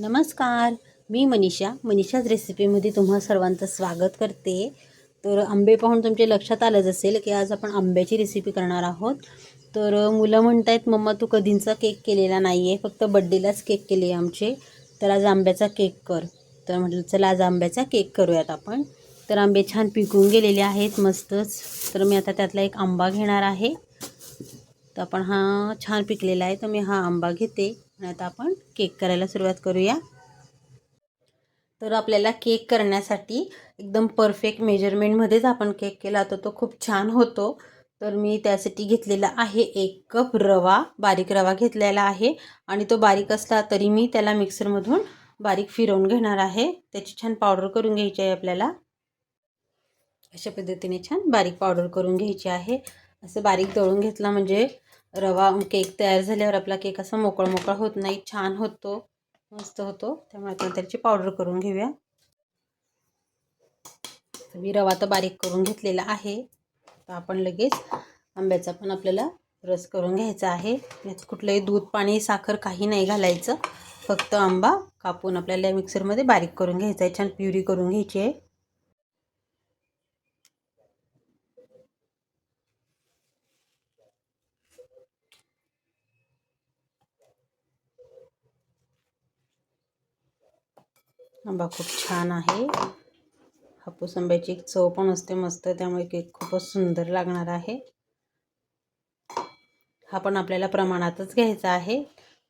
नमस्कार मी मनीषा. मनीषाच रेसिपीमध्ये तुम्हा सर्वांचं स्वागत करते. तर आंबे पाहून तुमच्या लक्षात आलंच असेल की आज आपण आंब्याची रेसिपी करणार आहोत. तर मुलं म्हणत आहेत मम्मा तू कधींचा केक केलेला नाही आहे फक्त बड्डेलाच केक केले आहे आमचे. तर आज आंब्याचा केक कर. तर म्हटलं चला आज आंब्याचा केक करूयात आपण. तर आंबे छान पिकून गेलेले आहेत मस्तच. तर मी आता त्यातला एक आंबा घेणार आहे. तर आपण हा छान पिकलेला आहे तर मी हा आंबा घेते. आता आपण केक करायला सुरुवात करूया. तर आपल्याला केक करण्यासाठी एकदम परफेक्ट मेजरमेंटमध्येच आपण केक केला तर तो खूप छान होतो. तर मी त्यासाठी घेतलेला आहे एक कप रवा बारीक रवा घेतलेला आहे. आणि तो बारीक असला तरी मी त्याला मिक्सरमधून बारीक फिरवून घेणार आहे. त्याची छान पावडर करून घ्यायची आहे आपल्याला. अशा पद्धतीने छान बारीक पावडर करून घ्यायची आहे. असं बारीक दळून घेतला म्हणजे रवा केक तयार झाल्यावर आपला केक असा मोकळा मोकळा होत नाही छान होतो मस्त होतो. त्यामुळे आपण त्याची पावडर करून घेऊया. तर मी रवा तर बारीक करून घेतलेला आहे. तर आपण लगेच आंब्याचा पण आपल्याला रस करून घ्यायचा आहे. यात कुठलंही दूध पाणी साखर काही नाही घालायचं. फक्त आंबा कापून आपल्याला मिक्सरमध्ये बारीक करून घ्यायचा आहे. छान प्युरी करून घ्यायची आहे. आंबा खूप छान आहे. हापूस आंब्याची एक चव पण असते मस्त त्यामुळे केक खूपच सुंदर लागणार आहे. हा पण आपल्याला प्रमाणातच घ्यायचा आहे.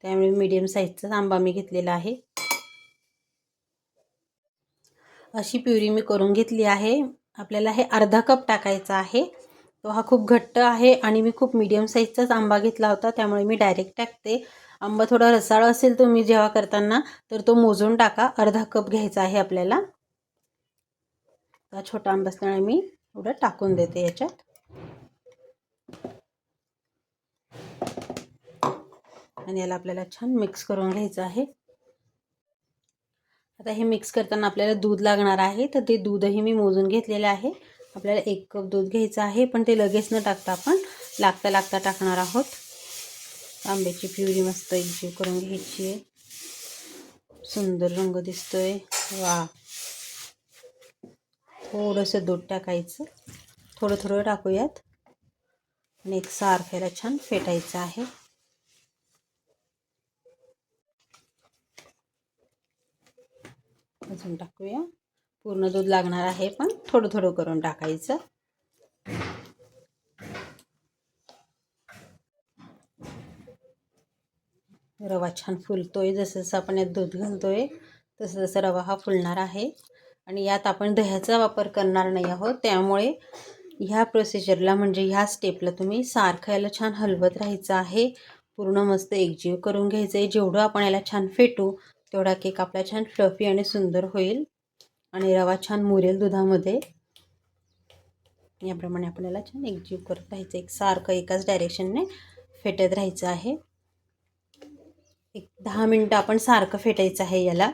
त्यामुळे मीडियम साईजचाच आंबा मी घेतलेला आहे. अशी प्युरी मी करून घेतली आहे. आपल्याला हे अर्धा कप टाकायचा आहे. तो हा खूप घट्ट आहे आणि मी खूप मीडियम साईजचाच आंबा घेतला होता त्यामुळे मी डायरेक्ट टाकते. आंबा थोडा रसाळ असेल तुम्ही जेव्हा करताना तर तो मोजून टाका. अर्धा कप घ्यायचा आहे आपल्याला. हा छोटा आंबा असताना मी एवढं टाकून देते याच्यात. आणि याला आपल्याला छान मिक्स करून घ्यायचं आहे. आता हे मिक्स करताना आपल्याला दूध लागणार आहे तर ते दूधही मी मोजून घेतलेलं आहे. आपल्याला एक कप दूध घ्यायचं आहे पण ते लगेच न टाकता आपण लागता लागता टाकणार आहोत. आंब्याची प्युरी मस्त एकजीव करून घ्यायची आहे. सुंदर रंग दिसतोय. वा. थोडंसं दूध टाकायचं. थोडं थोडं टाकूयात. आणि एक सारख्याला छान फेटायचं आहे. अजून टाकूया. पूर्ण दूध लागणार आहे पण थोडं थोडं करून टाकायचं. रवा छान फुलतोय जसं जसं आपण यात दूध घालतोय तसं तसं रवा हा फुलणार आहे. आणि यात आपण दह्याचा वापर करणार नाही आहोत त्यामुळे ह्या प्रोसिजरला म्हणजे ह्या स्टेपला तुम्ही सारखं याला छान हलवत राहायचं आहे. पूर्ण मस्त एकजीव करून घ्यायचं आहे जेवढं आपण याला छान फेटू तेवढा केक आपला छान फ्लफी आणि सुंदर होईल. आणि रवा छान मुरेल दुधामध्ये. याप्रमाणे आपल्याला छान एकजीव करत राहायचं. एक सारखं एकाच डायरेक्शनने फेटत राहायचं आहे. एक दहा मिनटं आपण सारखं फेटायचं आहे याला.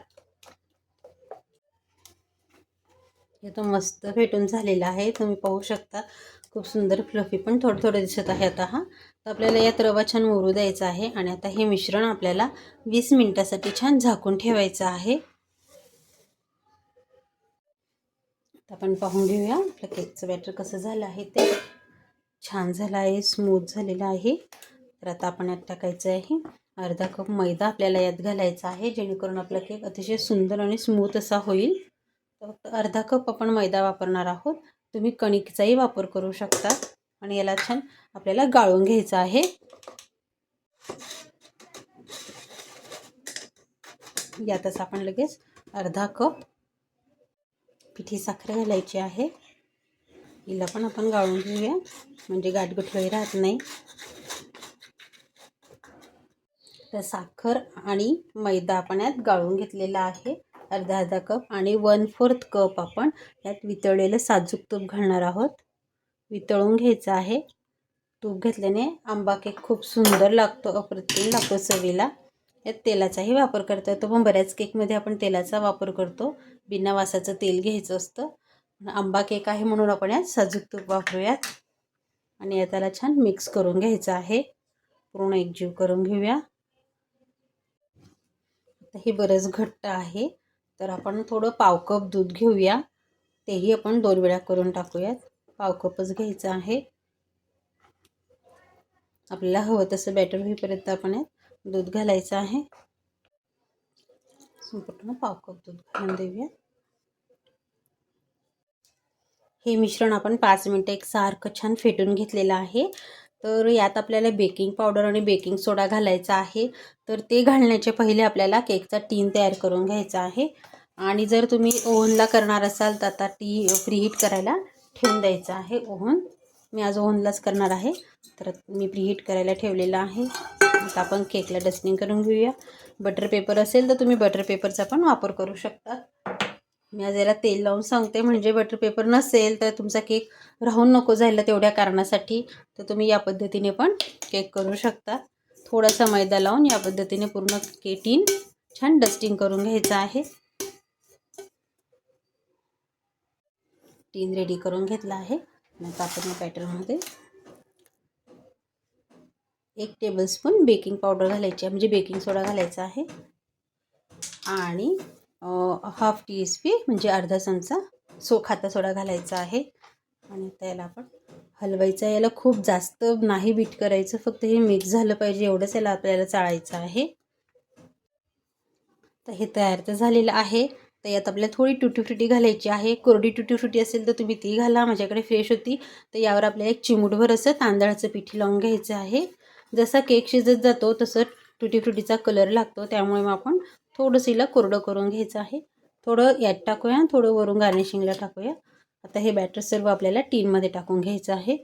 हे तो मस्त फेटून झालेला आहे. तुम्ही पाहू शकता. खूप सुंदर फ्लफी पण थोडं थोडं दिसत आहे आता हा. तर आपल्याला यात रवा छान मोरू द्यायचा आहे. आणि आता हे मिश्रण आपल्याला वीस मिनटासाठी छान झाकून ठेवायचं आहे. आपण पाहून घेऊया आपलं केकचं बॅटर कसं झालं आहे ते. छान झालं आहे स्मूथ झालेलं आहे. तर आता आपण यात टाकायचं आहे. अर्धा कप मैदा आपल्याला यात घालायचा आहे जेणेकरून आपला केक अतिशय सुंदर आणि स्मूथ असा होईल. तर फक्त अर्धा कप आपण मैदा वापरणार आहोत. तुम्ही कणिकचाही वापर करू शकता आणि याला छान आपल्याला गाळून घ्यायचं आहे. यातच आपण लगेच अर्धा कप पिठी साखर घालायची आहे. हिला पण आपण गाळून घेऊया. म्हणजे गाठगुठळी राहत नाही. तर साखर आणि मैदा आपण यात गाळून घेतलेला आहे. अर्धा अर्धा कप आणि वन फोर्थ कप आपण यात वितळलेलं साजूक तूप घालणार आहोत. वितळून घ्यायचं आहे. तूप घेतल्याने आंबा केक खूप सुंदर लागतो. अप्रतिम लागतो चवीला. यात तेलाचाही वापर करता येतो पण बऱ्याच केकमध्ये आपण तेलाचा वापर करतो. बिना वासाचं तेल घ्यायचं असतं. आंबा केक आहे म्हणून आपण यात साजूक तूप वापरूयात. आणि याला छान मिक्स करून घ्यायचं आहे. पूर्ण एकजीव करून घेऊया. आता हे बरंच घट्ट आहे. तर आपण थोडं पाव कप दूध घेऊया. तेही आपण दोन वेळा करून टाकूयात. पाव कपच घ्यायचं आहे. आपल्याला हवं तसं बॅटर होईपर्यंत आपण यात दूध घालायचं आहे. संपूर्ण पाव कप दूध घालून देऊया. हे मिश्रण आपण पाच मिनटं एक सारखं छान फेटून घेतलेलं आहे. तर यात आपल्याला बेकिंग पावडर आणि बेकिंग सोडा घालायचा आहे. तर ते घालण्याच्या पहिले आपल्याला केकचा टीन तयार करून घ्यायचा आहे. आणि जर तुम्ही ओव्हनला करणार असाल तर आता टी प्रीहीट करायला ठेवून द्यायचं आहे. ओव्हन मी आज ओव्हनलाच करणार आहे. तर मी प्रीहीट करायला ठेवलेलं आहे. आता आपण केकला डस्टिंग करून घेऊया. बटर पेपर असेल तर तुम्ही बटर पेपरचा पण वापर करू शकता. मी आज याला तेल लावून सांगते म्हणजे बटर पेपर नसेल तर तुमचा केक राहून नको जायला तेवढ्या कारणासाठी तर तुम्ही या पद्धतीने पण केक करू शकता. थोडासा मैदा लावून या पद्धतीने पूर्ण केटीन छान डस्टिंग करून घ्यायचं आहे. टीन रेडी करून घेतला आहे. आता आपण या पॅटर्नमध्ये एक टेबलस्पून बेकिंग पावडर घालायची आहे. म्हणजे बेकिंग सोडा घालायचा आहे. आणि हाफ टी एस पी म्हणजे अर्धा चमचा सो खाता सोडा घालायचा आहे. आणि त्याला आपण हलवायचं याला खूप जास्त नाही बीट करायचं. फक्त हे मिक्स झालं पाहिजे. एवढंच याला आपल्याला चाळायचं आहे. तर हे तयार तर झालेलं आहे. तर यात आपल्याला थोडी टुटी फ्रुटी घालायची आहे. कोरडी टुटी फ्रुटी असेल तर तुम्ही ती घाला. माझ्याकडे फ्रेश होती. तर यावर आपल्याला एक चिमुटभर असं तांदळाचं पिठी लावून घ्यायचं आहे. जसा केक शिजत जातो तसं टुटी फ्रुटीचा कलर लागतो. त्यामुळे मग आपण थोडंसं हिला कोरडं करून घ्यायचं आहे. थोडं यात टाकूया थोडं वरून गार्निशिंगला टाकूया. आता हे बॅटर सर्व आपल्याला टीनमध्ये टाकून घ्यायचं आहे.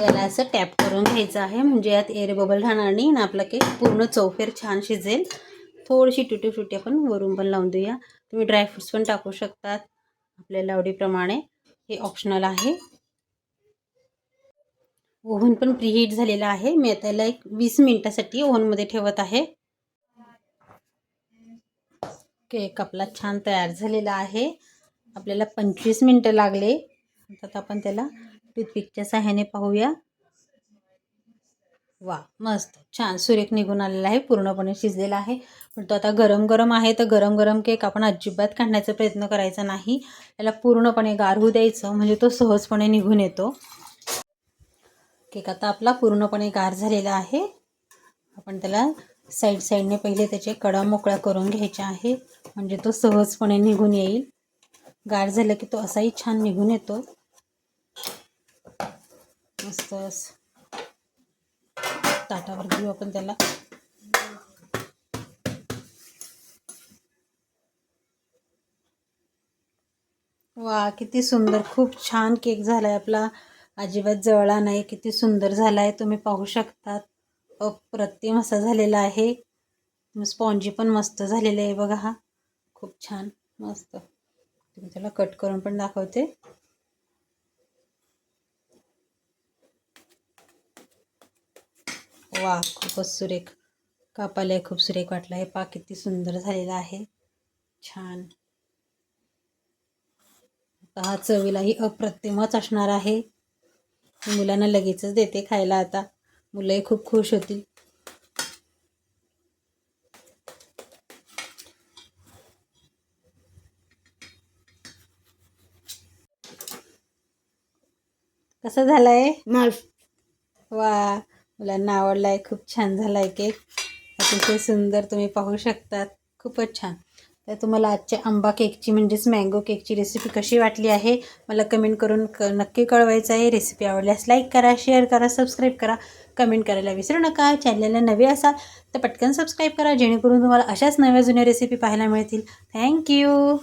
याला असं टॅप करून घ्यायचं आहे. म्हणजे यात एअर बबल राहणार नाही आणि आपला केक पूर्ण चौफेर छान शिजेल. थोडीशी टुटी फुटी आपण वरून पण लावून देऊया. तुम्ही ड्रायफ्रुट्स पण टाकू शकतात. आपल्याला आवडीप्रमाणे हे ऑप्शनल आहे. ओव्हन पण प्रीहीट झालेला आहे. मी आता याला एक वीस मिनटासाठी ओव्हनमध्ये ठेवत आहे. केक आपला छान तयार झालेला आहे. आपल्याला पंचवीस मिनटं लागले. आता आपण त्याला टूथपिकच्या सहाय्याने पाहूया. वा मस्त. छान. सुरेख निघून आलेला आहे. पूर्णपणे शिजलेला आहे. पण तो आता गरम गरम आहे. तर गरम गरम केक आपण अजिबात काढण्याचा प्रयत्न करायचा नाही. त्याला पूर्णपणे गारहू द्यायचं. म्हणजे तो सहजपणे निघून येतो. केक आता आपला पूर्णपणे गार झालेला आहे. आपण त्याला साईड साईडने पहिले त्याचे कडा मोकळा करून घ्यायचे आहे. म्हणजे तो सहजपणे निघून येईल. गार झालं की तो असाही छान निघून येतो. मस्त ताटावर घेऊ आपण त्याला. वा किती सुंदर. खूप छान केक झाला आहे आपला. अजिबात जवळा नाही. किती सुंदर झाला आहे तुम्ही पाहू शकतात. अप्रतिम असा झालेला आहे. स्पॉन्जी पण मस्त झालेलं आहे बघा हा. खूप छान. मस्त. तुम्ही त्याला कट करून पण दाखवते. वा खूपच सुरेख. कापाला खूप सुरेख वाटला. आहे पा किती सुंदर झालेला आहे. छान. हा चवीलाही अप्रतिमच असणार आहे. मुलांना लगेचच देते खायला आता. मुलंही खूप खुश होतील. कसा झालाय? वा. मुलांना आवडला आहे खूप छान झाला आहे केक अतिशय सुंदर तुम्ही पाहू शकतात. खूपच छान. तर तुम्हाला आजच्या आंबा केकची म्हणजेच मँगो केकची रेसिपी कशी वाटली आहे मला कमेंट करून क नक्की कळवायचं आहे. रेसिपी आवडल्यास लाईक करा शेअर करा सबस्क्राईब करा. कमेंट करायला विसरू नका. चॅनलला नवे असाल तर पटकन सबस्क्राईब करा जेणेकरून तुम्हाला अशाच नव्या जुन्या रेसिपी पाहायला मिळतील. थँक्यू